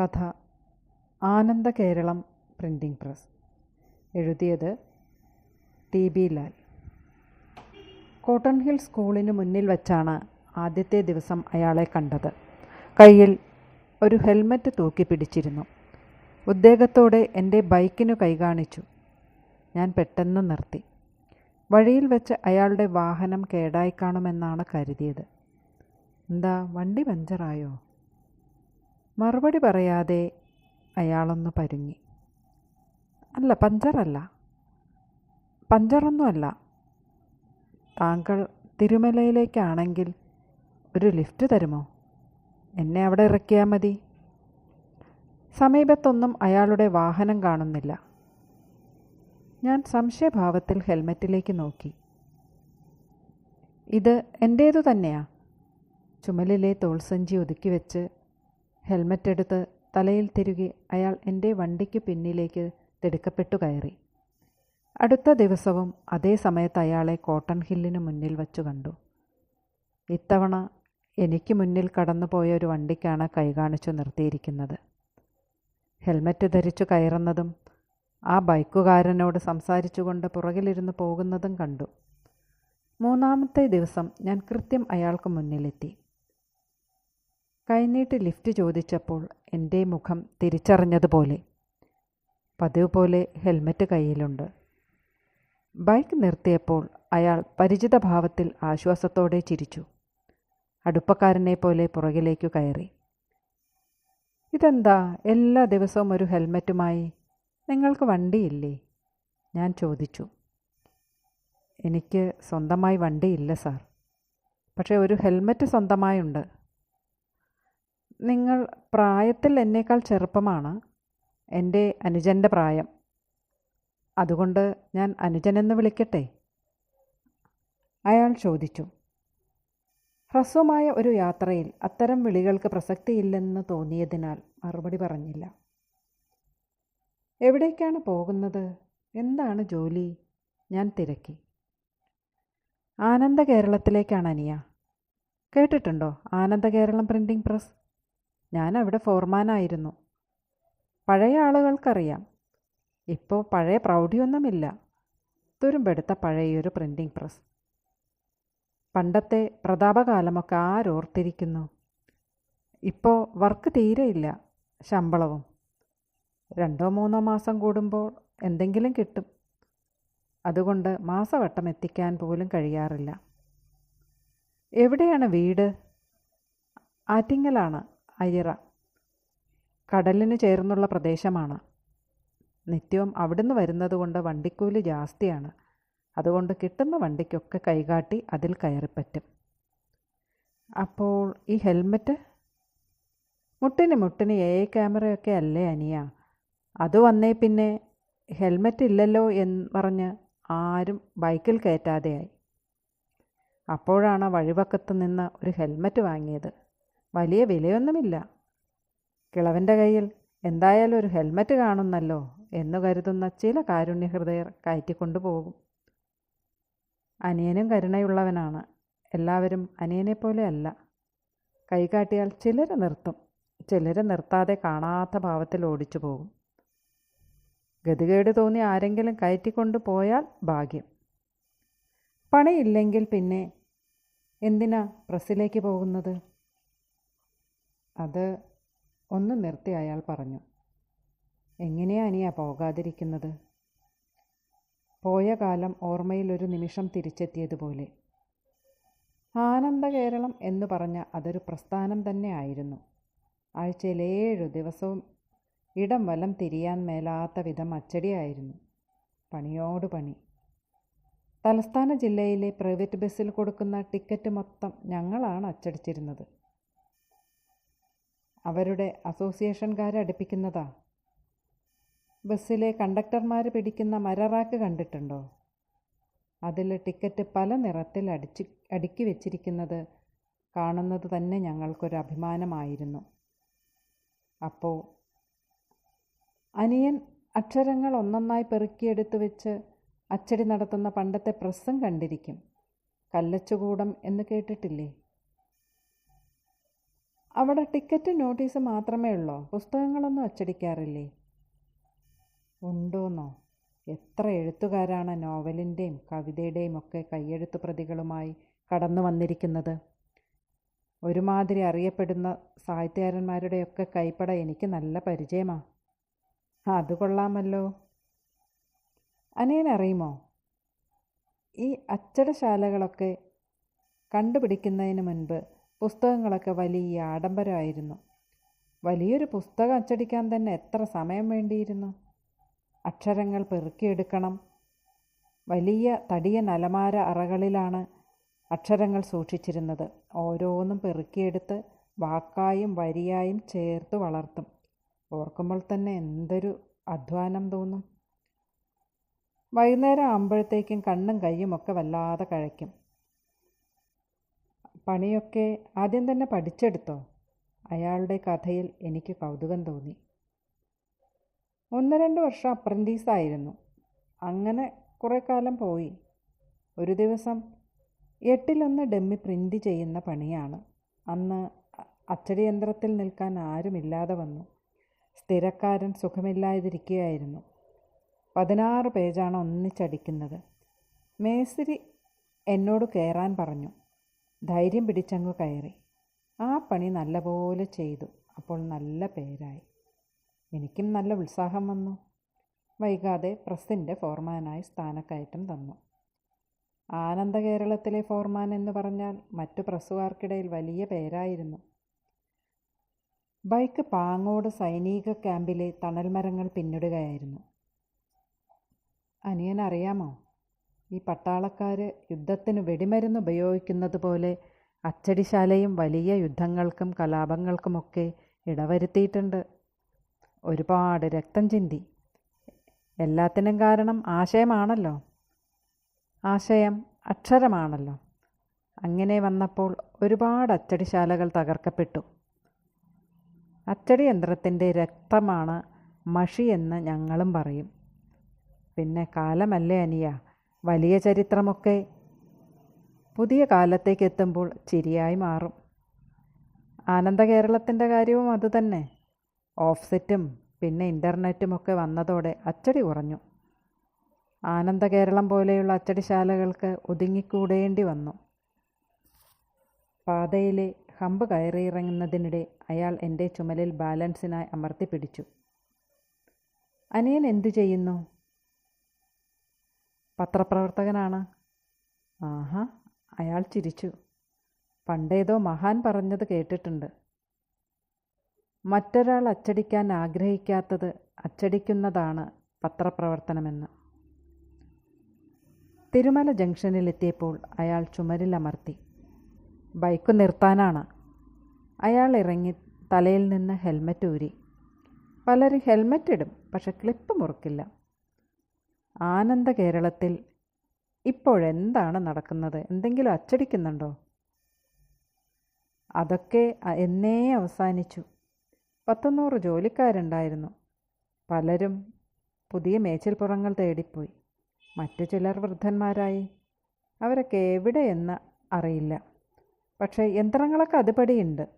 കഥ. Ananda Keralam printing press. എഴുതിയത് T B Lal. Cotton hill സ്കൂളിന് മുന്നിൽ വച്ചാണ് ആദ്യത്തെ ദിവസം അയാളെ കണ്ടത്. കയ്യിൽ ഒരു ഹെൽമറ്റ് തൂക്കി പിടിച്ചിരുന്നു. ഉദ്വേഗത്തോടെ എന്റെ ബൈക്കിനു കൈകാണിച്ചു ഞാൻ പെട്ടെന്ന് നിർത്തി. വഴിയിൽ വെച്ച് അയാളുടെ വാഹനം കേടായി കാണുമെന്നാണ് കരുതിയത്. എന്താ വണ്ടി പഞ്ചറായോ? മറുപടി പറയാതെ അയാളൊന്ന് പരുങ്ങി. അല്ല പഞ്ചറല്ല. പഞ്ചറൊന്നുമല്ല. താങ്കൾ തിരുമലയിലേക്കാണെങ്കിൽ ഒരു ലിഫ്റ്റ് തരുമോ? എന്നെ അവിടെ ഇറക്കിയാൽ മതി. സമീപത്തൊന്നും അയാളുടെ വാഹനം കാണുന്നില്ല. ഞാൻ സംശയഭാവത്തിൽ ഹെൽമെറ്റിലേക്ക് നോക്കി. ഇത് എന്റേതു തന്നെയാ? ചുമലിലെ തോൾസഞ്ചി ഒതുക്കി വെച്ച് ഹെൽമെറ്റ് എടുത്ത് തലയിൽ തിരുകി അയാൾ എന്റെ വണ്ടിക്ക് പിന്നിലേക്ക് തിടുക്കപ്പെട്ടു കയറി. അടുത്ത ദിവസവും അതേ സമയത്ത് അയാളെ കോട്ടൺ ഹില്ലിന് മുന്നിൽ വച്ചു കണ്ടു. ഇത്തവണ എനിക്ക് മുന്നിൽ കടന്നുപോയ ഒരു വണ്ടിക്കാണ് കൈകാണിച്ചു നിർത്തിയിരിക്കുന്നത്. ഹെൽമറ്റ് ധരിച്ചു കയറുന്നതും ആ ബൈക്കുകാരനോട് സംസാരിച്ചുകൊണ്ട് പുറകിലിരുന്ന് പോകുന്നതും കണ്ടു. മൂന്നാമത്തെ ദിവസം ഞാൻ കൃത്യം അയാൾക്ക് മുന്നിലെത്തി. കൈനീട്ടി ലിഫ്റ്റ് ചോദിച്ചപ്പോൾ എന്റെ മുഖം തിരിച്ചറിഞ്ഞതുപോലെ. പതിവ് പോലെ ഹെൽമറ്റ് കയ്യിലുണ്ട്. ബൈക്ക് നിർത്തിയപ്പോൾ അയാൾ പരിചിത ഭാവത്തിൽ ആശ്വാസത്തോടെ ചിരിച്ചു. അടുപ്പക്കാരനെ പോലെ പുറകിലേക്കു കയറി. ഇതെന്താ? എല്ലാ ദിവസവും ഒരു ഹെൽമറ്റുമായി? നിങ്ങൾക്ക് വണ്ടിയില്ലേ? ഞാൻ ചോദിച്ചു. എനിക്ക് സ്വന്തമായി വണ്ടിയില്ല സാർ. പക്ഷേ ഒരു ഹെൽമറ്റ് സ്വന്തമായുണ്ട്. നിങ്ങൾ പ്രായത്തിൽ എന്നേക്കാൾ ചെറുപ്പമാണ് എന്റെ അനുജന്റെ പ്രായം. അതുകൊണ്ട് ഞാൻ അനുജനെന്ന് വിളിക്കട്ടെ? അയാൾ ചോദിച്ചു. ഹ്രസ്വമായ ഒരു യാത്രയിൽ അത്തരം വിളികൾക്ക് പ്രസക്തിയില്ലെന്ന് തോന്നിയതിനാൽ മറുപടി പറഞ്ഞില്ല. എവിടേക്കാണ് പോകുന്നത്? എന്താണ് ജോലി? ഞാൻ തിരക്കി. ആനന്ദ കേരളത്തിലേക്കാണ് അനിയ. കേട്ടിട്ടുണ്ടോ? ആനന്ദ കേരളം പ്രിന്റിംഗ് പ്രസ്? ഞാൻ അവിടെ ഫോർമാനായിരുന്നു. പഴയ ആളുകൾക്കറിയാം. ഇപ്പോൾ പഴയ പ്രൗഢിയൊന്നുമില്ല. തുരുമ്പെടുത്ത പഴയൊരു പ്രിന്റിംഗ് പ്രസ് പണ്ടത്തെ പ്രതാപകാലമൊക്കെ ആരോർത്തിരിക്കുന്നു. ഇപ്പോൾ വർക്ക് തീരെയില്ല ശമ്പളവും. രണ്ടോ മൂന്നോ മാസം കൂടുമ്പോൾ എന്തെങ്കിലും കിട്ടും. അതുകൊണ്ട് മാസവട്ടം എത്തിക്കാൻ പോലും കഴിയാറില്ല. എവിടെയാണ് വീട്? ആറ്റിങ്ങലാണ്. അയ്യറ കടലിന് ചേർന്നുള്ള പ്രദേശമാണ്. നിത്യവും അവിടുന്ന് വരുന്നതുകൊണ്ട് വണ്ടിക്കൂലി ജാസ്തിയാണ്. അതുകൊണ്ട് കിട്ടുന്ന വണ്ടിക്കൊക്കെ കൈകാട്ടി അതിൽ കയറിപ്പറ്റും. അപ്പോൾ ഈ ഹെൽമറ്റ്? മുട്ടിന് മുട്ടിന് എ ക്യാമറയൊക്കെ അല്ലേ അനിയ? അത് വന്നേ പിന്നെ ഹെൽമെറ്റ് ഇല്ലല്ലോ എന്ന് പറഞ്ഞ് ആരും ബൈക്കിൽ കയറ്റാതെയായി. അപ്പോഴാണ് വഴിവക്കത്ത് നിന്ന് ഒരു ഹെൽമെറ്റ് വാങ്ങിയത്. വലിയ വിലയൊന്നുമില്ല. കിളവന്റെ കയ്യിൽ എന്തായാലും ഒരു ഹെൽമറ്റ് കാണുന്നല്ലോ എന്ന് കരുതുന്ന ചില കാരുണ്യഹൃദയർ കയറ്റിക്കൊണ്ടു പോകും. അനിയനും കരുണയുള്ളവനാണ്. എല്ലാവരും അനിയനെപ്പോലെ അല്ല. കൈകാട്ടിയാൽ ചിലർ നിർത്തും. ചിലർ നിർത്താതെ കാണാത്ത ഭാവത്തിൽ ഓടിച്ചു പോകും. ഗതികേട് തോന്നി ആരെങ്കിലും കയറ്റിക്കൊണ്ടു പോയാൽ ഭാഗ്യം. പണിയില്ലെങ്കിൽ പിന്നെ എന്തിനാ പ്രസ്സിലേക്ക് പോകുന്നത്? അത് ഒന്ന് നിർത്തി അയാൾ പറഞ്ഞു. എങ്ങനെയാ അനിയാ പോകാതിരിക്കുന്നത്? പോയ കാലം ഓർമ്മയിൽ ഒരു നിമിഷം തിരിച്ചെത്തിയതുപോലെ. ആനന്ദ കേരളം എന്ന് പറഞ്ഞ അതൊരു പ്രസ്ഥാനം തന്നെ ആയിരുന്നു ആഴ്ചയിൽ ദിവസവും ഇടം വലം തിരിയാൻ മേലാത്ത വിധം അച്ചടിയായിരുന്നു. പണിയോട് പണി. തലസ്ഥാന ജില്ലയിലെ പ്രൈവറ്റ് ബസ്സിൽ കൊടുക്കുന്ന ടിക്കറ്റ് മൊത്തം ഞങ്ങളാണ് അച്ചടിച്ചിരുന്നത്. അവരുടെ അസോസിയേഷൻകാരെ അടുപ്പിക്കുന്നതാ. ബസ്സിലെ കണ്ടക്ടർമാർ പിടിക്കുന്ന മരറാക്ക് കണ്ടിട്ടുണ്ടോ? അതിൽ ടിക്കറ്റ് പല നിറത്തിൽ അടിച്ച് അടുക്കി വെച്ചിരിക്കുന്നത് കാണുന്നത് തന്നെ ഞങ്ങൾക്കൊരു അഭിമാനമായിരുന്നു. അപ്പോൾ അനിയൻ അക്ഷരങ്ങൾ ഒന്നൊന്നായി പെറുക്കിയെടുത്ത് വെച്ച് അച്ചടി നടത്തുന്ന പണ്ടത്തെ പ്രസ്സും കണ്ടിരിക്കും. കല്ലച്ചുകൂടം എന്ന് കേട്ടിട്ടില്ലേ? അവിടെ ടിക്കറ്റ് നോട്ടീസ് മാത്രമേ ഉള്ളോ? പുസ്തകങ്ങളൊന്നും അച്ചടിക്കാറില്ലേ? ഉണ്ടോന്നോ? എത്ര എഴുത്തുകാരാണ് നോവലിന്റെയും കവിതയുടെയും ഒക്കെ കയ്യെഴുത്തു പ്രതികളുമായി കടന്നു വന്നിരിക്കുന്നത്. ഒരുമാതിരി അറിയപ്പെടുന്ന സാഹിത്യകാരന്മാരുടെയൊക്കെ കൈപ്പട എനിക്ക് നല്ല പരിചയമാ. അത് കൊള്ളാമല്ലോ. അനിയനറിയുമോ ഈ അച്ചടശാലകളൊക്കെ കണ്ടുപിടിക്കുന്നതിന് മുൻപ് പുസ്തകങ്ങളൊക്കെ വലിയ ആഡംബരമായിരുന്നു. വലിയൊരു പുസ്തകം അച്ചടിക്കാൻ തന്നെ എത്ര സമയം വേണ്ടിയിരുന്നു? അക്ഷരങ്ങൾ പെറുക്കിയെടുക്കണം. വലിയ തടിയ നലമാര അറകളിലാണ് അക്ഷരങ്ങൾ സൂക്ഷിച്ചിരുന്നത്. ഓരോന്നും പെറുക്കിയെടുത്ത് വാക്കായും വരിയായും ചേർത്ത് വളർത്തും. ഓർക്കുമ്പോൾ തന്നെ എന്തൊരു അധ്വാനം തോന്നും. വൈകുന്നേരം ആകുമ്പോഴത്തേക്കും കണ്ണും കൈയും ഒക്കെ വല്ലാതെ കഴിക്കും പണിയൊക്കെ ആദ്യം തന്നെ പഠിച്ചെടുത്തോ? അയാളുടെ കഥയിൽ എനിക്ക് കൗതുകം തോന്നി. ഒന്ന് രണ്ട് വർഷം അപ്രന്റീസായിരുന്നു അങ്ങനെ കുറേ കാലം പോയി. ഒരു ദിവസം എട്ടിലൊന്ന് ഡെമ്മി പ്രിന്റ് ചെയ്യുന്ന പണിയാണ്. അന്ന് അച്ചടി യന്ത്രത്തിൽ നിൽക്കാൻ ആരുമില്ലാതെ വന്നു. സ്ഥിരക്കാരൻ സുഖമില്ലാതിരിക്കുകയായിരുന്നു. പതിനാറ് പേജാണ് ഒന്നിച്ചടിക്കുന്നത്. മേസ്തിരി എന്നോട് കയറാൻ പറഞ്ഞു. ധൈര്യം പിടിച്ചങ്ങ് കയറി. ആ പണി നല്ലപോലെ ചെയ്തു. അപ്പോൾ നല്ല പേരായി. എനിക്കും നല്ല ഉത്സാഹം വന്നു. വൈകാതെ പ്രസിന്റെ ഫോർമാനായി സ്ഥാനക്കയറ്റം തന്നു. ആനന്ദ കേരളത്തിലെ ഫോർമാൻ എന്ന് പറഞ്ഞാൽ മറ്റു പ്രസ്സുകാർക്കിടയിൽ വലിയ പേരായിരുന്നു. ബൈക്ക് പാങ്ങോട് സൈനിക ക്യാമ്പിലെ തണൽമരങ്ങൾ പിന്നിടുകയായിരുന്നു. അനിയൻ അറിയാമോ ഈ പട്ടാളക്കാർ യുദ്ധത്തിന് വെടിമരുന്ന് ഉപയോഗിക്കുന്നത് പോലെ അച്ചടിശാലയും വലിയ യുദ്ധങ്ങൾക്കും കലാപങ്ങൾക്കുമൊക്കെ ഇടവരുത്തിയിട്ടുണ്ട്. ഒരുപാട് രക്തം ചിന്തി. എല്ലാത്തിനും കാരണം ആശയമാണല്ലോ. ആശയം അക്ഷരമാണല്ലോ. അങ്ങനെ വന്നപ്പോൾ ഒരുപാട് അച്ചടിശാലകൾ തകർക്കപ്പെട്ടു. അച്ചടി യന്ത്രത്തിന്റെ രക്തമാണ് മഷി എന്ന് ഞങ്ങളും പറയും. പിന്നെ കാലമല്ലേ അനിയ? വലിയ ചരിത്രമൊക്കെ പുതിയ കാലത്തേക്ക് എത്തുമ്പോൾ ചിരിയായി മാറും. ആനന്ദ കേരളത്തിന്റെ കാര്യവും അതുതന്നെ ഓഫ്സെറ്റും പിന്നെ ഇന്റർനെറ്റും ഒക്കെ വന്നതോടെ അച്ചടി കുറഞ്ഞു. ആനന്ദ കേരളം പോലെയുള്ള അച്ചടിശാലകൾക്ക് ഒതുങ്ങിക്കൂടേണ്ടി വന്നു. പാതയിലെ ഹമ്പ് കയറിയിറങ്ങുന്നതിനിടെ അയാൾ എന്റെ ചുമലിൽ ബാലൻസിനായി അമർത്തി പിടിച്ചു അനിയൻ എന്തു ചെയ്യുന്നു? പത്രപ്രവർത്തകനാണ്. ആഹാ അയാൾ ചിരിച്ചു. പണ്ടേതോ മഹാൻ പറഞ്ഞത് കേട്ടിട്ടുണ്ട്. മറ്റൊരാൾ അച്ചടിക്കാൻ ആഗ്രഹിക്കാത്തത് അച്ചടിക്കുന്നതാണ് പത്രപ്രവർത്തനമെന്ന്. തിരുമല ജംഗ്ഷനിലെത്തിയപ്പോൾ അയാൾ ചുമരിൽ അമർത്തി ബൈക്ക് നിർത്താനാണ്. അയാൾ ഇറങ്ങി തലയിൽ നിന്ന് ഹെൽമറ്റ് ഊരി. പലരും ഹെൽമറ്റ് ഇടും പക്ഷെ ക്ലിപ്പ് മുറുക്കില്ല. ആനന്ദ കേരളത്തിൽ ഇപ്പോഴെന്താണ് നടക്കുന്നത്? എന്തെങ്കിലും അച്ചടിക്കുന്നുണ്ടോ? അതൊക്കെ എന്നേ അവസാനിച്ചു. പത്തുനൂറ് ജോലിക്കാരുണ്ടായിരുന്നു. പലരും പുതിയ മേച്ചിൽപ്പുറങ്ങൾ തേടിപ്പോയി. മറ്റു ചിലർ വൃദ്ധന്മാരായി. അവരൊക്കെ എവിടെയെന്ന് അറിയില്ല. പക്ഷേ യന്ത്രങ്ങളൊക്കെ അതുപടിയുണ്ട്.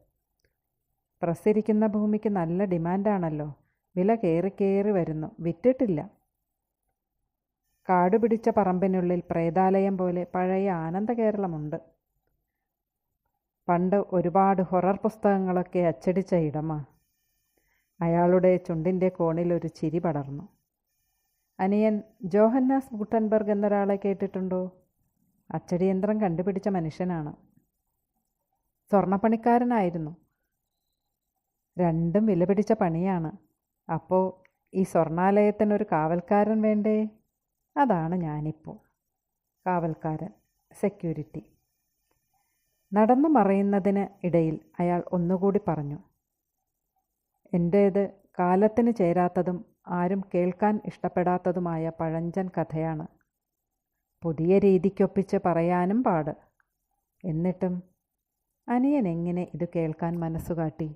പ്രസരിക്കുന്ന ഭൂമിക്ക് നല്ല ഡിമാൻഡാണല്ലോ. വില കയറി കയറി വരുന്നു. വിറ്റിട്ടില്ല. കാട് പിടിച്ച പറമ്പിനുള്ളിൽ പ്രേതാലയം പോലെ പഴയ ആനന്ദകേരളമുണ്ട്. പണ്ട് ഒരുപാട് ഹൊറർ പുസ്തകങ്ങളൊക്കെ അച്ചടിച്ച ഇടമാ. അയാളുടെ ചുണ്ടിന്റെ കോണിൽ ഒരു ചിരി പടർന്നു. അനിയൻ ജോഹന്നാസ് ഗുട്ടൻബർഗ് എന്നൊരാളെ കേട്ടിട്ടുണ്ടോ? അച്ചടിയന്ത്രം കണ്ടുപിടിച്ച മനുഷ്യനാണ്. സ്വർണപ്പണിക്കാരനായിരുന്നു രണ്ടും വിലപിടിച്ച പണിയാണ്. അപ്പോൾ ഈ സ്വർണാലയത്തിനൊരു കാവൽക്കാരൻ വേണ്ടേ? അതാണ് ഞാനിപ്പോൾ കാവൽക്കാരൻ സെക്യൂരിറ്റി നടന്നു മറയുന്നതിന് ഇടയിൽ അയാൾ ഒന്നുകൂടി പറഞ്ഞു എന്റേത് കാലത്തിന് ചേരാത്തതും ആരും കേൾക്കാൻ ഇഷ്ടപ്പെടാത്തതുമായ പഴഞ്ചൻ കഥയാണ്. പുതിയ രീതിക്കൊപ്പിച്ച് പറയാനും പാട്. എന്നിട്ടും അനിയൻ എങ്ങനെ ഇത് കേൾക്കാൻ മനസ്സുകാട്ടി?